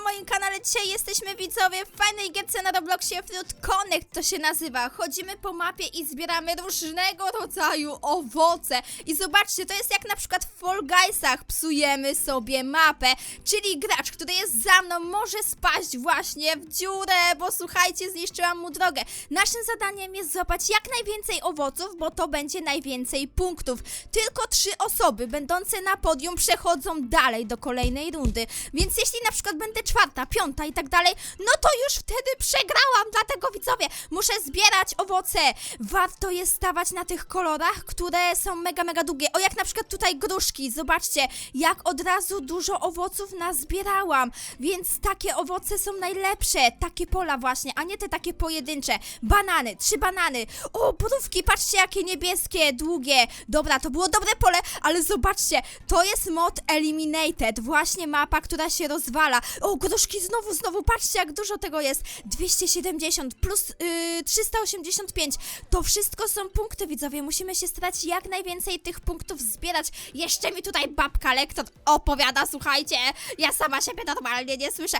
na moim kanale. Dzisiaj jesteśmy widzowie w fajnej gierce na Robloxie Fruit Connect to się nazywa. Chodzimy po mapie i zbieramy różnego rodzaju owoce. I zobaczcie, to jest jak na przykład w Fall Guysach psujemy sobie mapę, czyli gracz, który jest za mną może spaść właśnie w dziurę, bo słuchajcie, zniszczyłam mu drogę. Naszym zadaniem jest złapać jak najwięcej owoców, bo to będzie najwięcej punktów. Tylko trzy osoby będące na podium przechodzą dalej do kolejnej rundy. Więc jeśli na przykład będę czwarta, piąta i tak dalej, no to już wtedy przegrałam. Dlatego widzowie, muszę zbierać owoce. Warto jest stawać na tych kolorach, które są mega, mega długie. O, jak na przykład tutaj gruszki. Zobaczcie, jak od razu dużo owoców nazbierałam. Więc takie owoce są najlepsze. Takie pola właśnie, a nie te takie pojedyncze. Banany, trzy banany. O, borówki, patrzcie jakie niebieskie, długie. Dobra, to było dobre pole, ale zobaczcie, to jest mod Eliminated. Właśnie mapa, która się rozwala. O, gruszki znowu, znowu, patrzcie jak dużo tego jest. 270 plus yy, 385. To wszystko są punkty, widzowie. Musimy się starać jak najwięcej tych punktów zbierać. Jeszcze mi tutaj babka lektor opowiada, słuchajcie. Ja sama siebie normalnie nie słyszę.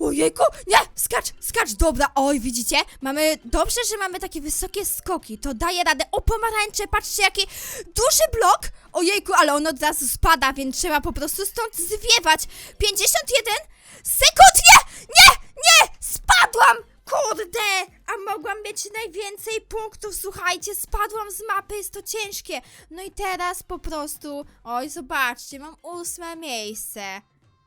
Ojejku, nie, skacz, skacz, dobra. Oj, widzicie? Mamy, dobrze, że mamy takie wysokie skoki. To daje radę. O, pomarańcze, patrzcie jaki duży blok. Ojejku, ale on od razu spada, więc trzeba po prostu stąd zwiewać. 51 sekund, nie, nie, nie, spadłam. Kurde! A mogłam mieć najwięcej punktów, słuchajcie, spadłam z mapy, jest to ciężkie. No i teraz po prostu, oj, zobaczcie, mam ósme miejsce.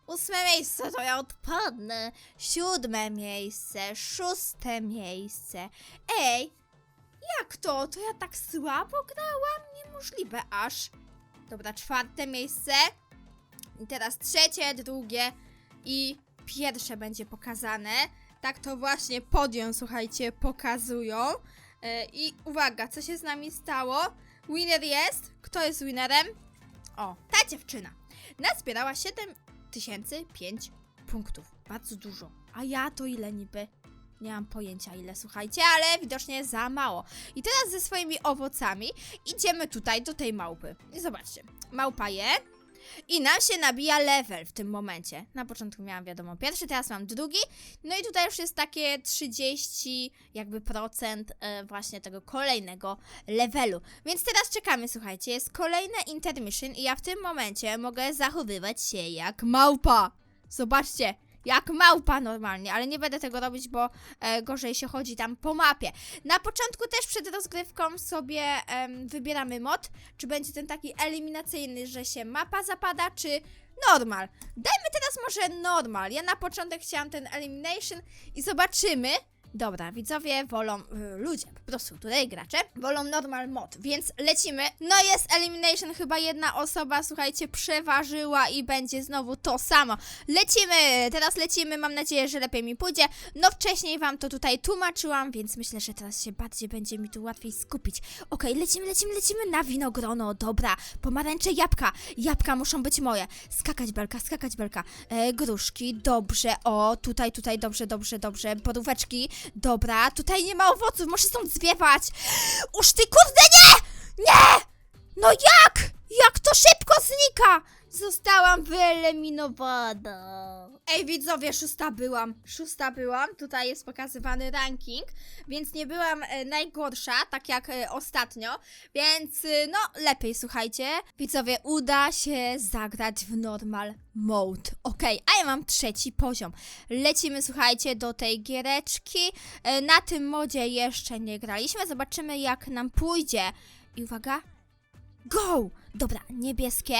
Ósme miejsce to ja odpadnę. Siódme miejsce, szóste miejsce. Ej, jak to? To ja tak słabo grałam? Niemożliwe aż. Dobra, czwarte miejsce. I teraz trzecie, drugie i pierwsze będzie pokazane. Tak to właśnie podium, słuchajcie, pokazują. E, I uwaga, co się z nami stało? Winner jest. Kto jest winnerem? O, ta dziewczyna. Nazbierała 7005 punktów. Bardzo dużo. A ja to ile niby? Nie mam pojęcia ile, słuchajcie, ale widocznie za mało. I teraz ze swoimi owocami idziemy tutaj do tej małpy. I zobaczcie, małpa je. I nam się nabija level w tym momencie. Na początku miałam wiadomo pierwszy, teraz mam drugi. No i tutaj już jest takie 30 jakby procent e, właśnie tego kolejnego levelu. Więc teraz czekamy, słuchajcie, jest kolejne intermission i ja w tym momencie mogę zachowywać się jak małpa. Zobaczcie, jak małpa normalnie, ale nie będę tego robić, bo e, gorzej się chodzi tam po mapie. Na początku też przed rozgrywką sobie wybieramy mod, czy będzie ten taki eliminacyjny, że się mapa zapada, czy normal. Dajmy teraz może normal. Ja na początek chciałam ten elimination i zobaczymy. Dobra, widzowie wolą, y, ludzie po prostu, tutaj gracze, wolą normal mod, więc lecimy. No jest elimination, chyba jedna osoba, słuchajcie, przeważyła i będzie znowu to samo. Lecimy, teraz lecimy, mam nadzieję, że lepiej mi pójdzie. No wcześniej wam to tutaj tłumaczyłam, więc myślę, że teraz się bardziej będzie mi tu łatwiej skupić. Okej, lecimy, lecimy, lecimy na winogrono, dobra. Pomarańcze, jabłka, jabłka muszą być moje. Skakać belka, skakać belka. E, gruszki, dobrze, o, tutaj, tutaj, dobrze, dobrze, dobrze. Boróweczki, dobra, tutaj nie ma owoców, muszę stąd zwiewać. Uż ty, kurde, nie! Nie! No jak? Jak to szybko znika? Zostałam wyeliminowana. Ej, widzowie, szósta byłam. Szósta byłam. Tutaj jest pokazywany ranking, więc nie byłam e, najgorsza, tak jak e, ostatnio. Więc, e, no, lepiej, słuchajcie. Widzowie, uda się zagrać w normal mode. Okej, a ja mam trzeci poziom. Lecimy, słuchajcie, do tej giereczki. E, na tym modzie jeszcze nie graliśmy. Zobaczymy, jak nam pójdzie. I uwaga. Go! Dobra, niebieskie.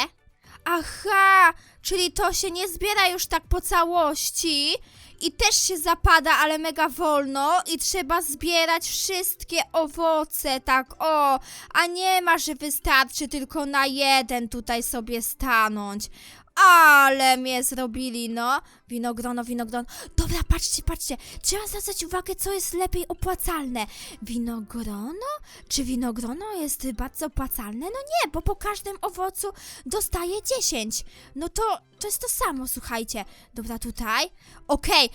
Aha, czyli to się nie zbiera już tak po całości i też się zapada, ale mega wolno i trzeba zbierać wszystkie owoce, tak o, a nie ma, że wystarczy tylko na jeden tutaj sobie stanąć. Ale mnie zrobili, no. Winogrono, winogrono. Dobra, patrzcie, patrzcie. Trzeba zwracać uwagę, co jest lepiej opłacalne. Winogrono? Czy winogrono jest bardzo opłacalne? No nie, bo po każdym owocu dostaje 10. No to, to jest to samo, słuchajcie. Dobra, tutaj. Okej,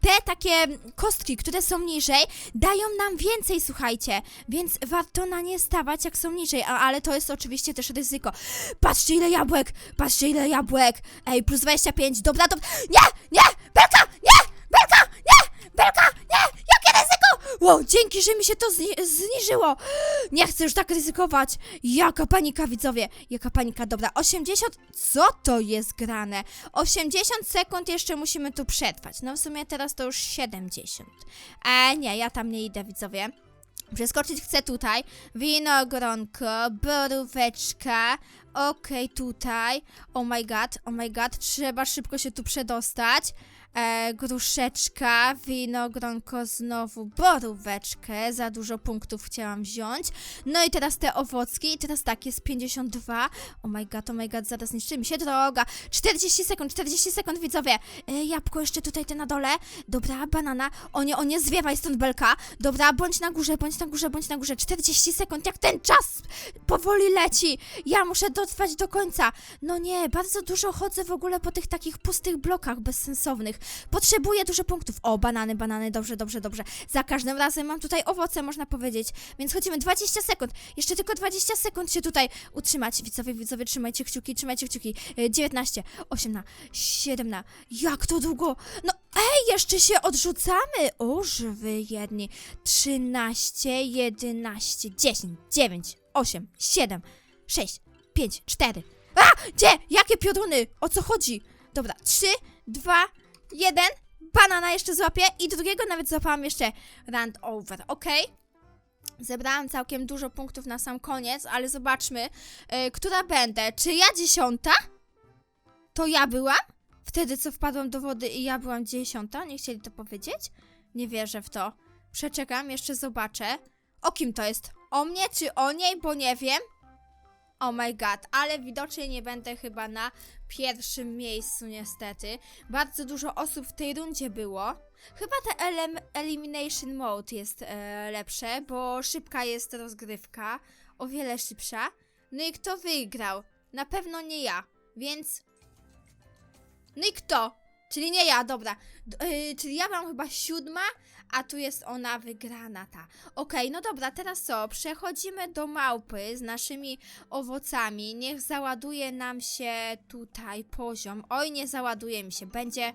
te takie kostki, które są niżej, dają nam więcej, słuchajcie. Więc warto na nie stawać, jak są niżej. A, ale to jest oczywiście też ryzyko. Patrzcie, ile jabłek! Patrzcie, ile jabłek! Ej, plus 25. Dobra, dobra. Nie! Nie! Belka! Nie! Belka! Nie! Belka! Nie! Jakie ryzyko! Wow, dzięki, że mi się to zni- zniżyło. Nie chcę już tak ryzykować. Jaka panika, widzowie. Jaka panika, dobra. 80... Co to jest grane? 80 sekund jeszcze musimy tu przetrwać. No w sumie teraz to już 70. E, nie, ja tam nie idę, widzowie. Przeskoczyć chcę tutaj. Winogronko, boróweczka. Okej, tutaj. Oh my god, oh my god. Trzeba szybko się tu przedostać. E, gruszeczka, winogronko, znowu boróweczkę. Za dużo punktów chciałam wziąć. No i teraz te owocki. I teraz tak, jest 52. Oh my god, oh my god, zaraz niszczy mi się droga. 40 sekund, 40 sekund, widzowie. E, jabłko jeszcze tutaj te na dole. Dobra, banana. O nie, o nie, zwiewaj stąd belka. Dobra, bądź na górze, bądź na górze, bądź na górze. 40 sekund, jak ten czas powoli leci. Ja muszę dotrwać do końca. No nie, bardzo dużo chodzę w ogóle po tych takich pustych blokach bezsensownych. Potrzebuję dużo punktów. O, banany, banany, dobrze, dobrze, dobrze. Za każdym razem mam tutaj owoce, można powiedzieć. Więc chodzimy 20 sekund. Jeszcze tylko 20 sekund się tutaj utrzymać. Widzowie, widzowie, trzymajcie kciuki, trzymajcie kciuki. E, 19, 18, 17. Jak to długo? No, ej, jeszcze się odrzucamy. O, żywy jedni. 13, 11, 10, 9, 8, 7, 6, 5, 4. A! Gdzie? Jakie pioruny? O co chodzi? Dobra, 3, 2, 1. Banana jeszcze złapię i drugiego nawet złapałam jeszcze round over, ok? Zebrałam całkiem dużo punktów na sam koniec, ale zobaczmy, yy, która będę. Czy ja dziesiąta? To ja byłam? Wtedy co wpadłam do wody i ja byłam dziesiąta? Nie chcieli to powiedzieć? Nie wierzę w to. Przeczekam, jeszcze zobaczę. O kim to jest? O mnie czy o niej? Bo nie wiem. Oh my god, ale widocznie nie będę chyba na pierwszym miejscu niestety. Bardzo dużo osób w tej rundzie było. Chyba te Elimination Mode jest e, lepsze, bo szybka jest rozgrywka, o wiele szybsza. No i kto wygrał? Na pewno nie ja, więc... No i kto? Czyli nie ja, dobra. Yy, czyli ja mam chyba siódma, a tu jest ona wygrana ta. Okej, no dobra, teraz co? Przechodzimy do małpy z naszymi owocami. Niech załaduje nam się tutaj poziom. Oj, nie załaduje mi się. Będzie...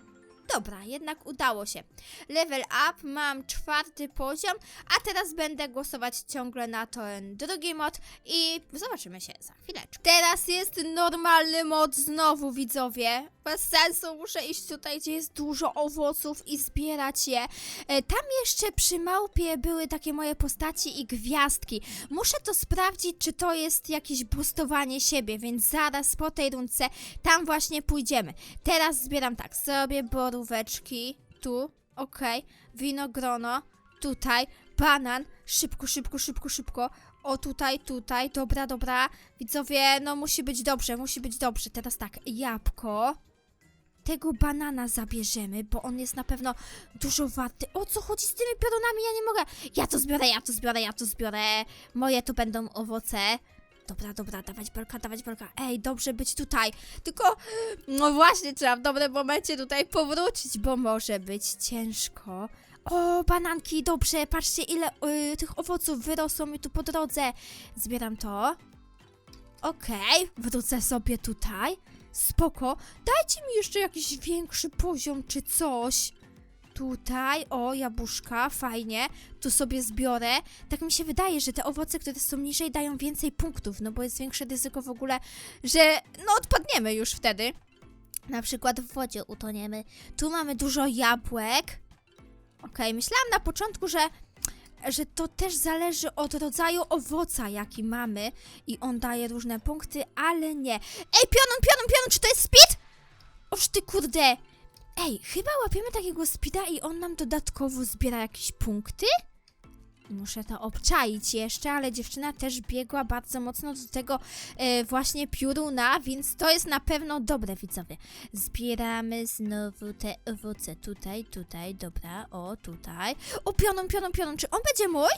Dobra, jednak udało się. Level up, mam czwarty poziom, a teraz będę głosować ciągle na ten drugi mod i zobaczymy się za chwileczkę. Teraz jest normalny mod znowu, widzowie. Bez sensu muszę iść tutaj, gdzie jest dużo owoców i zbierać je. E, Tam jeszcze przy małpie były takie moje postaci i gwiazdki. Muszę to sprawdzić, czy to jest jakieś boostowanie siebie, więc zaraz po tej rundce tam właśnie pójdziemy. Teraz zbieram tak, sobie boróweczki, tu, okej, winogrono, tutaj, banan, szybko, szybko, szybko, szybko. O, tutaj, tutaj, dobra, dobra. Widzowie, no musi być dobrze, musi być dobrze. Teraz tak, jabłko. Tego banana zabierzemy, bo on jest na pewno dużo warty. O co chodzi z tymi piorunami? Ja nie mogę. Ja to zbiorę, ja to zbiorę, ja to zbiorę. Moje to będą owoce. Dobra, dobra, dawać belka, dawać belka. Ej, dobrze być tutaj. Tylko, no właśnie, trzeba w dobrym momencie tutaj powrócić, bo może być ciężko. O, bananki, dobrze, patrzcie ile y, tych owoców wyrosło mi tu po drodze. Zbieram to. Okej, wrócę sobie tutaj. Spoko. Dajcie mi jeszcze jakiś większy poziom czy coś. Tutaj, o, jabłuszka, fajnie. Tu sobie zbiorę. Tak mi się wydaje, że te owoce, które są niżej, dają więcej punktów, no bo jest większe ryzyko w ogóle, że no odpadniemy już wtedy. Na przykład w wodzie utoniemy. Tu mamy dużo jabłek. Okej, myślałam na początku, że że to też zależy od rodzaju owoca, jaki mamy i on daje różne punkty, ale nie. Ej, pionun, pionun, pionun, czy to jest speed? Oż ty kurde. Ej, chyba łapiemy takiego speeda i on nam dodatkowo zbiera jakieś punkty? Muszę to obczaić jeszcze, ale dziewczyna też biegła bardzo mocno do tego e, właśnie pioruna, więc to jest na pewno dobre, widzowie. Zbieramy znowu te owoce tutaj, tutaj, dobra, o, tutaj. O, pionon, pionon, pionon, czy on będzie mój?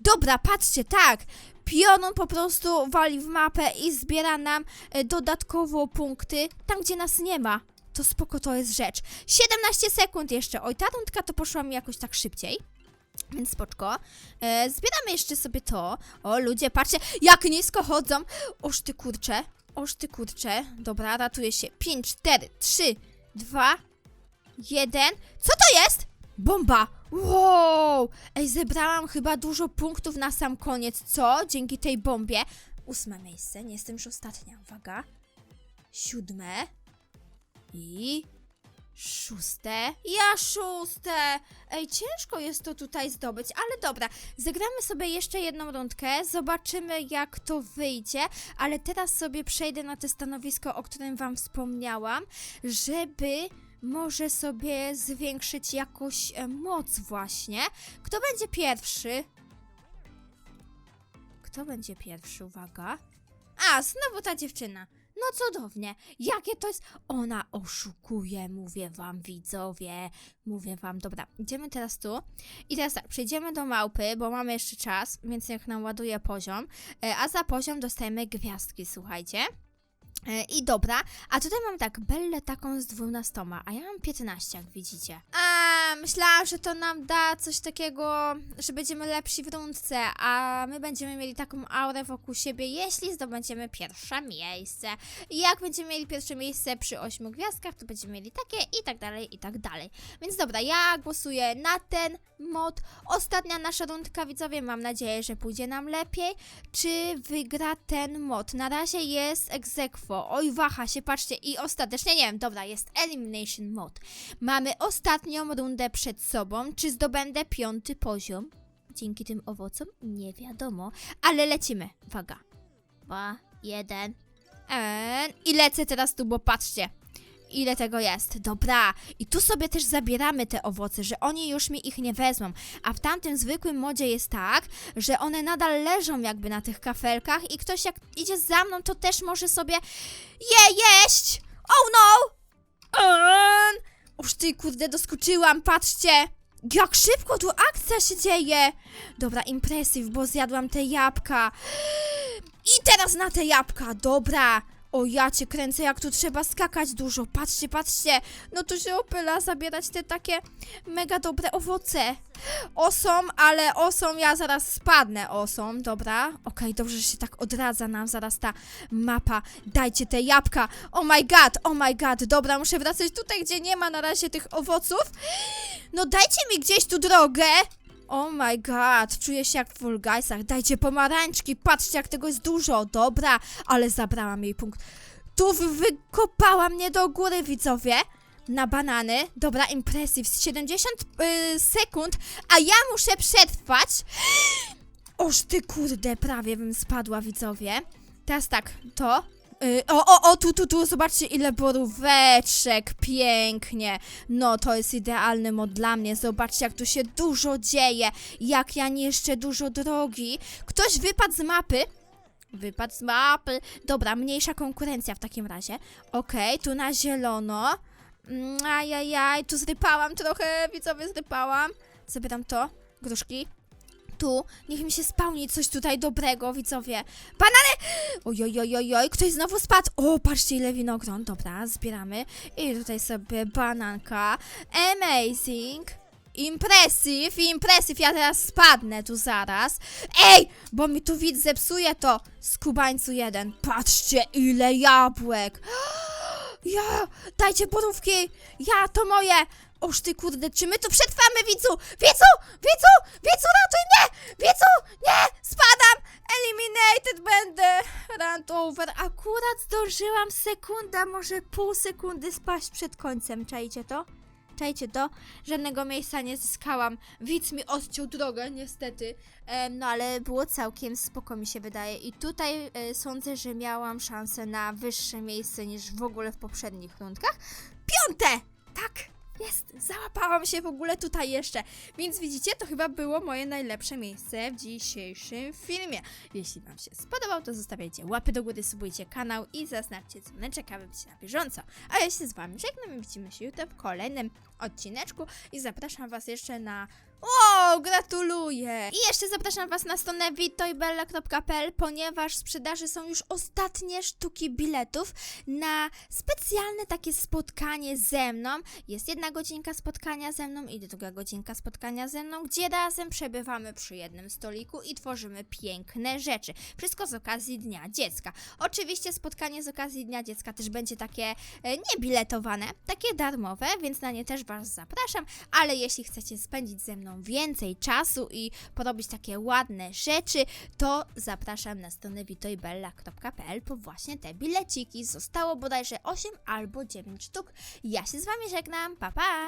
Dobra, patrzcie, tak. Pionon po prostu wali w mapę i zbiera nam e, dodatkowo punkty tam, gdzie nas nie ma. To spoko, to jest rzecz. 17 sekund jeszcze. Oj, ta rundka to poszła mi jakoś tak szybciej. Więc spoczko. E, zbieramy jeszcze sobie to. O, ludzie, patrzcie, jak nisko chodzą. Oż ty kurcze. Oż ty kurcze. Dobra, ratuję się. 5, 4, 3, 2, jeden. Co to jest? Bomba! Wow! Ej, zebrałam chyba dużo punktów na sam koniec, co? Dzięki tej bombie. Ósme miejsce, nie jestem już ostatnia, uwaga. Siódme. I... Szóste. Ja szóste! Ej, ciężko jest to tutaj zdobyć, ale dobra. Zagramy sobie jeszcze jedną rundkę, zobaczymy jak to wyjdzie, ale teraz sobie przejdę na to stanowisko, o którym wam wspomniałam, żeby może sobie zwiększyć jakoś e, moc właśnie. Kto będzie pierwszy? Kto będzie pierwszy? Uwaga. A, znowu ta dziewczyna. No cudownie. Jakie to jest? Ona oszukuje, mówię wam, widzowie. Mówię wam. Dobra, idziemy teraz tu. I teraz tak, przejdziemy do małpy, bo mamy jeszcze czas, więc jak nam ładuje poziom. E, a za poziom dostajemy gwiazdki, słuchajcie. E, I dobra, a tutaj mam tak, Bellę taką z 12, a ja mam 15, jak widzicie. A myślałam, że to nam da coś takiego, że będziemy lepsi w rundce, a my będziemy mieli taką aurę wokół siebie, jeśli zdobędziemy pierwsze miejsce. I jak będziemy mieli pierwsze miejsce przy 8 gwiazdkach, to będziemy mieli takie i tak dalej, i tak dalej. Więc dobra, ja głosuję na ten mod. Ostatnia nasza rundka, widzowie, mam nadzieję, że pójdzie nam lepiej. Czy wygra ten mod? Na razie jest egzekwo. Oj, waha się, patrzcie. I ostatecznie, nie wiem, dobra, jest Elimination Mod. Mamy ostatnią rundę przed sobą. Czy zdobędę piąty poziom? Dzięki tym owocom? Nie wiadomo. Ale lecimy. Uwaga. Dwa, jeden. En. I lecę teraz tu, bo patrzcie. Ile tego jest? Dobra. I tu sobie też zabieramy te owoce, że oni już mi ich nie wezmą. A w tamtym zwykłym modzie jest tak, że one nadal leżą jakby na tych kafelkach i ktoś jak idzie za mną, to też może sobie je jeść. Oh no! Uż ty kurde, doskoczyłam, patrzcie. Jak szybko tu akcja się dzieje. Dobra, impresyw, bo zjadłam te jabłka. I teraz na te jabłka, dobra. O, ja cię kręcę, jak tu trzeba skakać dużo. Patrzcie, patrzcie. No to się opyla zabierać te takie mega dobre owoce. Osą, ale osą ja zaraz spadnę osą, dobra? Okej, dobrze, że się tak odradza nam zaraz ta mapa. Dajcie te jabłka. Oh my god, oh my god. Dobra, muszę wracać tutaj, gdzie nie ma na razie tych owoców. No dajcie mi gdzieś tu drogę. Oh my god, czuję się jak w Fall Guysach. Dajcie pomarańczki, patrzcie jak tego jest dużo. Dobra, ale zabrałam jej punkt. Tu wy- wykopała mnie do góry, widzowie. Na banany. Dobra, impressive. Z 70 y, sekund, a ja muszę przetrwać. Oż ty kurde, prawie bym spadła, widzowie. Teraz tak, to. Y, o, o, o, tu, tu, tu, zobaczcie ile boróweczek, pięknie. No, to jest idealny mod dla mnie. Zobaczcie, jak tu się dużo dzieje. Jak ja niszczę dużo drogi. Ktoś wypadł z mapy. Wypadł z mapy. Dobra, mniejsza konkurencja w takim razie. Okej, tu na zielono. Mm, Ajajaj, tu zrypałam trochę, widzowie, zrypałam. Zabieram to, gruszki. Tu, niech mi się spełni coś tutaj dobrego, widzowie. Banany! Ojojojojoj, ktoś znowu spadł. O, patrzcie ile winogron. Dobra, zbieramy. I tutaj sobie bananka. Amazing. Impressive, impressive. Ja teraz spadnę tu zaraz. Ej, bo mi tu widz zepsuje to. Skubańcu jeden. Patrzcie ile jabłek. Ja, dajcie borówki. Ja, to moje. Oż ty kurde, czy my tu przetrwamy, widzu? Widzu, widzu, widzu, ratuj mnie! Widzu, nie, spadam! Eliminated będę! Run over. Akurat zdążyłam sekunda, może pół sekundy spaść przed końcem. Czajcie to? Czajcie to? Żadnego miejsca nie zyskałam. Widz mi odciął drogę, niestety. Em, no ale było całkiem spoko mi się wydaje. I tutaj e, sądzę, że miałam szansę na wyższe miejsce niż w ogóle w poprzednich rundkach. Piąte! Tak! Jest! Załapałam się w ogóle tutaj jeszcze. Więc widzicie, to chyba było moje najlepsze miejsce w dzisiejszym filmie. Jeśli Wam się spodobał, to zostawiajcie łapy do góry, subujcie kanał i zaznacz dzwoneczek, aby być na bieżąco. A ja się z Wami żegnam i widzimy się jutro w kolejnym odcineczku i zapraszam Was jeszcze na Wow, gratuluję! I jeszcze zapraszam Was na stronę witojbella.pl, ponieważ w sprzedaży są już ostatnie sztuki biletów na specjalne takie spotkanie ze mną. Jest jedna godzinka spotkania ze mną i druga godzinka spotkania ze mną, gdzie razem przebywamy przy jednym stoliku i tworzymy piękne rzeczy. Wszystko z okazji Dnia Dziecka. Oczywiście spotkanie z okazji Dnia Dziecka też będzie takie e, niebiletowane, takie darmowe, więc na nie też Was zapraszam, ale jeśli chcecie spędzić ze mną więcej czasu i porobić takie ładne rzeczy, to zapraszam na stronę witojbella.pl po właśnie te bileciki. Zostało bodajże 8 albo 9 sztuk. Ja się z Wami żegnam, pa pa!